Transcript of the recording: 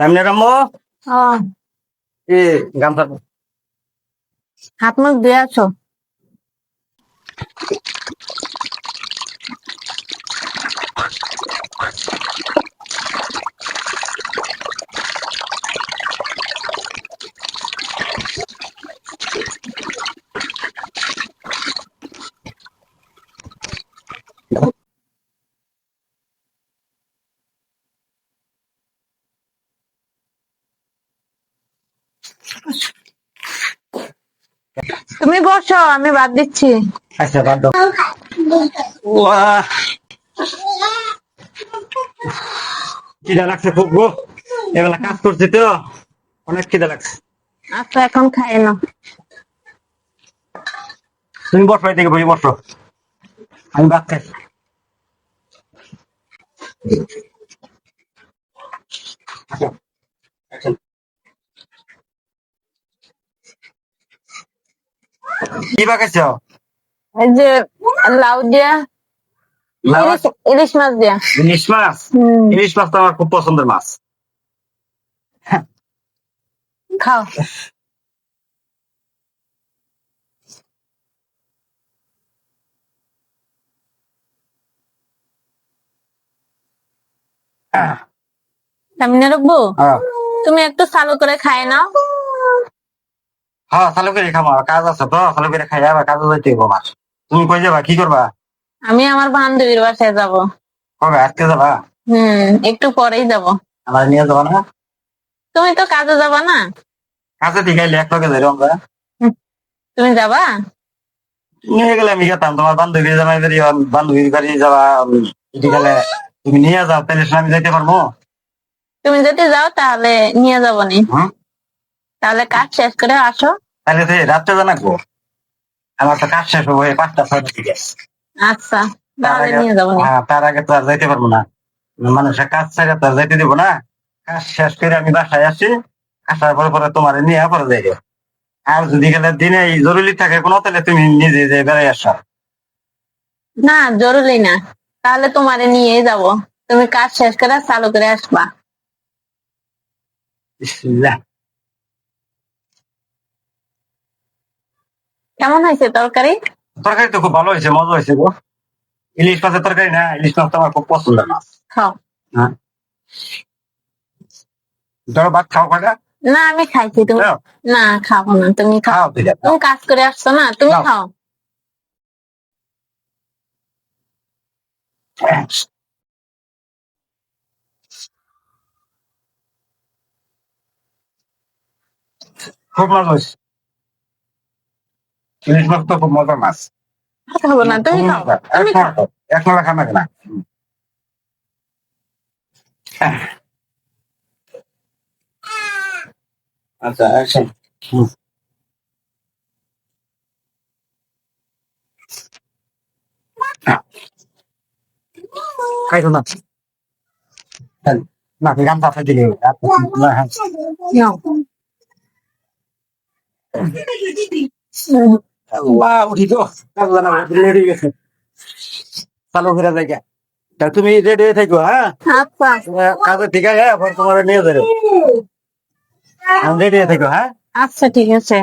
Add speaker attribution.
Speaker 1: সামনে রামো? এ গামছা
Speaker 2: হাত মুখ ধুয়ে আছো? তুমি বসো আমি বাদ দিচ্ছি।
Speaker 1: আচ্ছা বাদ দাও। খিদা লাগছে খুব গো। এবেলা কাজ করছি তো অনেক খিদা লাগছে।
Speaker 2: আচ্ছা এখন খাই না
Speaker 1: তুমি বসো এদিকে বসে বসো। আমি ভাত খাই। আসো। আসেন। কি বাগাইছ
Speaker 2: এই যে লাউ দিয়া ইলিশ মাছ দিয়া।
Speaker 1: ইলিশ মাছ? ইলিশ মাছ তো আমার খুব পছন্দের মাছ।
Speaker 2: খাও। সামনে রব্বু
Speaker 1: হ্যাঁ।
Speaker 2: তুমি একটু চালু করে খাই নাও।
Speaker 1: হ্যাঁ চালু করে খাব কাজ আছে তো চালু করে খাই আবার কাজে যাইতে হইব আমার তুমি কই যাবা কি করবা?
Speaker 2: আমি আমার বান্ধবীর বাসায় যাব।
Speaker 1: কবে আজকে যাবা?
Speaker 2: হুম একটু পরেই যাব।
Speaker 1: আমার নিয়ে যাবা না?
Speaker 2: তুমি তো কাজে যাবা না?
Speaker 1: কাছে ঠিক আছে এক লগে যাই আমরা
Speaker 2: তুমি যাবা?
Speaker 1: নিয়ে গেলে আমি যেতাম তোমার বান্ধবী জামাই বাড়ি বান্ধবীর বাড়ি যাবা এটি গেলে তুমি নিয়ে যাও তাহলে আমি যাইতে পারব?
Speaker 2: তুমি যদি যাও তাহলে নিয়ে যাব নি? তাহলে কাজ শেষ করে আসো।
Speaker 1: তাহলে তো রাত্রে জানাব আমার তো কাজ শেষ হব এই পাঁচটা ছয়টা থেকে
Speaker 2: আচ্ছা
Speaker 1: তার
Speaker 2: তাহলে
Speaker 1: আগে
Speaker 2: নিয়ে যাব।
Speaker 1: হ্যাঁ, তার আগে তো আর যাইতে পারব না। মানুষের কাজ ছেড়ে তো আর যাইতে দিব না। কাজ শেষ করে আমি বাসায় আসি আসার পরে পরে তোমার নিয়ে পরে যাই আর যদি গেলে দিনে জরুরি থাকে কোনো তাহলে তুমি নিজে যে বেড়াই আসো।
Speaker 2: না জরুরি না। তাহলে তোমারে নিয়ে যাব। তুমি কাজ শেষ করে চালু করে আসবা। কেমন হয়েছে তরকারি?
Speaker 1: তরকারি তো খুব ভালো হয়েছে মজা হয়েছে গো। ইলিশ মাছের তরকারি না ইলিশ মাছ তো আমার খুব পছন্দের মাছ
Speaker 2: খাও।
Speaker 1: ধরো ভাত খাও কয়টা?
Speaker 2: না আমি খাইছি তুমি
Speaker 1: খাও?
Speaker 2: না খাব না তুমি খাও।
Speaker 1: খাও
Speaker 2: তুমি কাজ করে আসছো না তুমি
Speaker 1: খাও।
Speaker 2: খাও।
Speaker 1: খুব মজা হয়েছে। ইলিশ মাছ তো খুব মজার মাছ।
Speaker 2: খাব না তুমি খাও তুমি খাও।
Speaker 1: এক নলা খানা আচ্ছা। না? না তুই গামছা দিলে না
Speaker 2: নাও।
Speaker 1: আল্লাহ উঠি তো। রেডি গেছে চালু ফেরা জায়গা তা তুমি রেডি হয়ে থাকো হ্যাঁ? কাজে ঠিক আছে তোমার নিয়ে যাব। রেডি হয়ে থাকো হ্যাঁ?
Speaker 2: আচ্ছা ঠিক আছে।